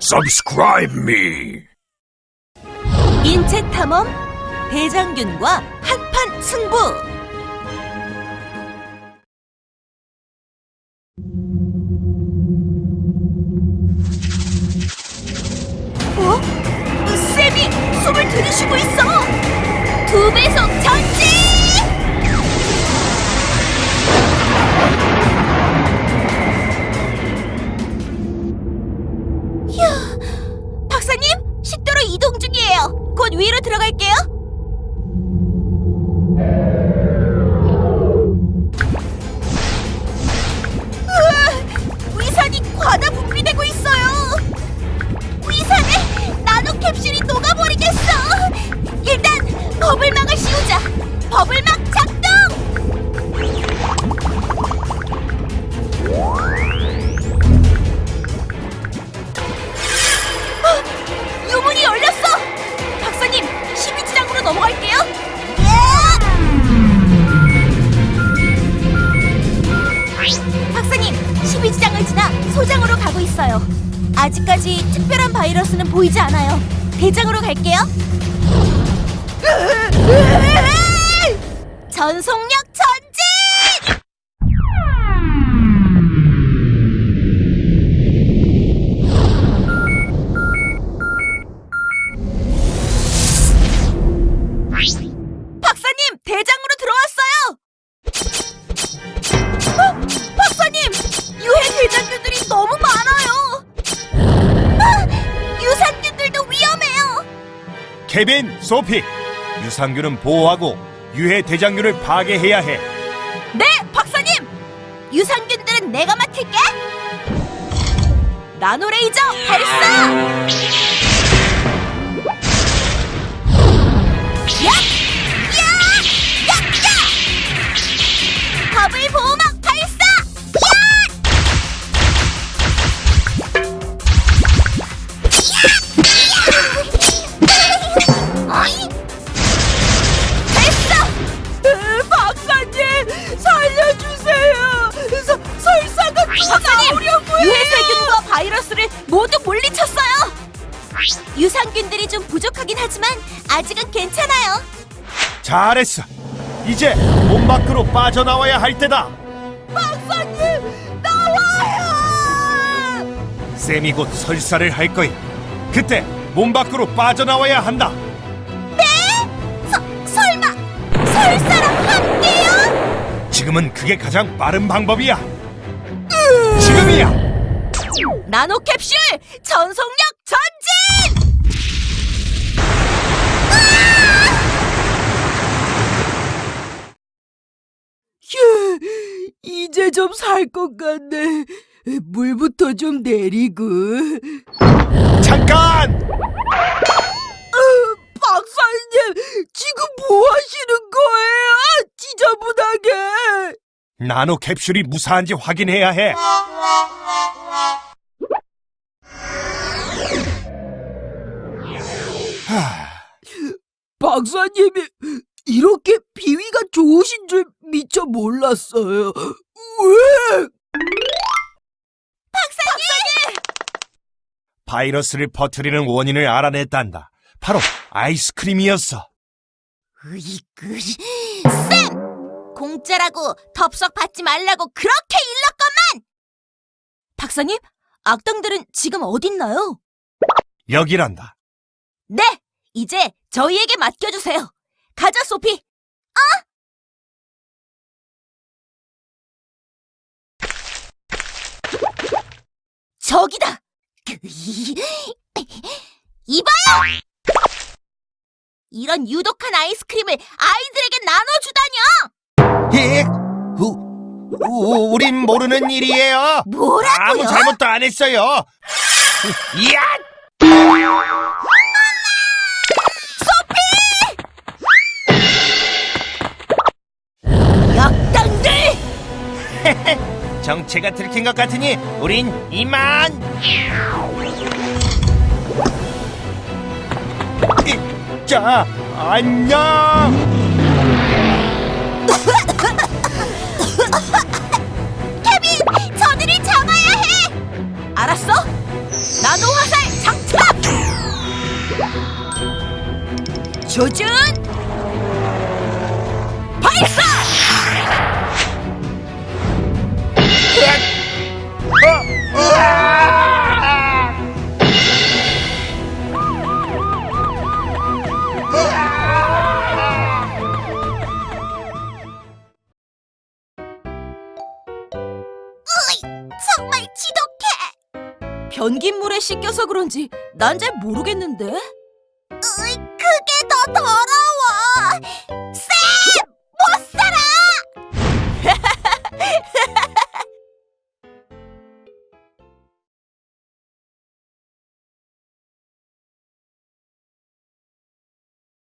Subscribe me. 인체 탐험 대장균과 한판 승부. 어? 쌤이 숨을 들이쉬고 있어. 두 배속 전진! 박사님, 12지장을 지나 소장으로 가고 있어요. 아직까지 특별한 바이러스는 보이지 않아요. 대장으로 갈게요. 전속력 케빈, 소피, 유산균은 보호하고 유해 대장균을 파괴해야 해. 네, 박사님. 유산균들은 내가 맡을게. 나노레이저 발사. 야! 유해세균과 바이러스를 모두 물리쳤어요! 유산균들이 좀 부족하긴 하지만 아직은 괜찮아요. 잘했어. 이제 몸 밖으로 빠져나와야 할 때다. 박사님 나와요! 쌤이 곧 설사를 할 거야. 그때 몸 밖으로 빠져나와야 한다. 서, 설마 설사랑 함께요? 지금은 그게 가장 빠른 방법이야. 지금이야. 나노 캡슐 전속력 전진! 휴, 이제 좀 살 것 같네. 물부터 좀 내리고. 잠깐! 박사님, 지금 뭐 하시는 거예요? 지저분하게. 나노 캡슐이 무사한지 확인해야 해. 박사님이 이렇게 비위가 좋으신 줄 미처 몰랐어요. 왜? 바이러스를 퍼뜨리는 원인을 알아냈단다. 바로 아이스크림이었어. 으이그 쌤! 공짜라고 덥석 받지 말라고 그렇게 일렀건만! 박사님, 악당들은 지금 어딨나요? 여기란다. 네! 이제 저희에게 맡겨주세요. 가자, 소피! 어? 저기다! 이봐요! 이런 유독한 아이스크림을 아이들에게 나눠주다뇨! 히, 우, 우, 우린 모르는 일이에요. 뭐라고요? 아무 잘못도 안 했어요. 야! 정체가 들킨 것 같으니 우린 이만. 자, 안녕. 케빈, 저들을 잡아야 해. 알았어? 나노 화살 장착. 조준. 변긴 물에 씻겨서 그런지 난 잘 모르겠는데? 으이, 그게 더 더러워!